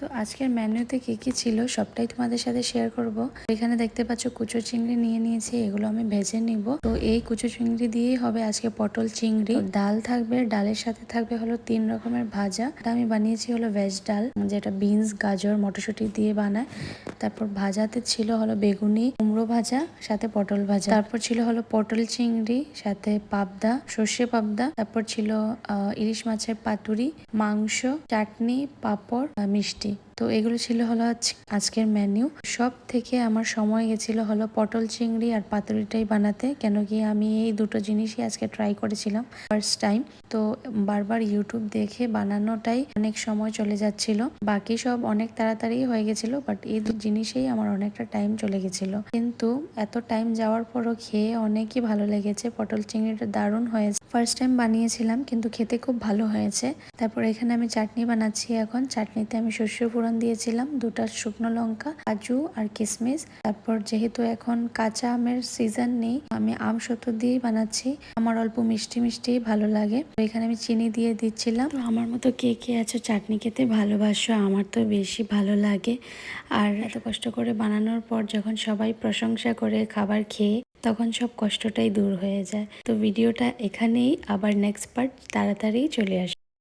তো আজকের মেনুতে কি কি ছিল সবটাই তোমাদের সাথে শেয়ার করব। এখানে দেখতে পাচ্ছ কুচো চিংড়ি নিয়ে নিয়েছি, এগুলো আমি ভেজে নিব। তো এই কুচো চিংড়ি দিয়েই হবে আজকে পটল চিংড়ি। ডাল থাকবে, ডালের সাথে থাকবে হলো তিন রকমের ভাজা। এটা আমি বানিয়েছি হলো ভেজ ডাল, যেটা বিনস গাজর, মটরশুঁটি দিয়ে বানায়। তারপর ভাজাতে ছিল হলো বেগুনি, কুমড়ো ভাজা, সাথে পটল ভাজা। তারপর ছিল হলো পটল চিংড়ি, সাথে পাবদা, সর্ষে পাবদা। তারপর ছিল ইলিশ মাছের পাতুরি, মাংস, চাটনি, পাপড় আর মিষ্টি তো এগুলো ছিল হলো আজ- আজকের মেনু সব থেকে আমার সময় গেছিল হলো পটল চিংড়ি আর পাতুরিটাই বানাতে, কেন কি আমি এই দুটো জিনিসই আজকে ট্রাই করেছিলাম ফার্স্ট টাইম তো বারবার ইউটিউব দেখে বানানোটাই অনেক সময় চলে যাচ্ছিল। বাকি সব অনেক তাড়াতাড়ি হয়ে গেছিল বাট এই জিনিসেই আমার অনেকটা টাইম চলে গেছিল। কিন্তু এত টাইম যাওয়ার পরও খেয়ে অনেকই ভালো লেগেছে। পটল চিংড়িটা দারুণ হয়েছে। ফার্স্ট টাইম বানিয়েছিলাম, কিন্তু খেতে খুব ভালো হয়েছে। তারপর এখানে আমি চাটনি বানাচ্ছি এখন। চাটনিতে আমি শস্য ফোড়ন দিয়েছিলাম, দুটা শুকনো লঙ্কা, কাজু আর কিশমিশ তারপর যেহেতু এখন কাঁচা আমের সিজন নেই, আমি আম সত্য দিয়েই বানাচ্ছি। আমার অল্প মিষ্টি মিষ্টি ভালো লাগে। তো এখানে আমি চিনি দিয়ে দিচ্ছিলাম। তো আমার মতো কে কে আছে চাটনি খেতে ভালোবাসো, আমার তো বেশি ভালো লাগে। আর এত কষ্ট করে বানানোর পর যখন সবাই প্রশংসা করে খাবার খেয়ে, তখন সব কষ্টটাই দূর হয়ে যায়। তো ভিডিওটা এখানেই, আবার নেক্সট পার্ট তাড়াতাড়ি চলে আসবে।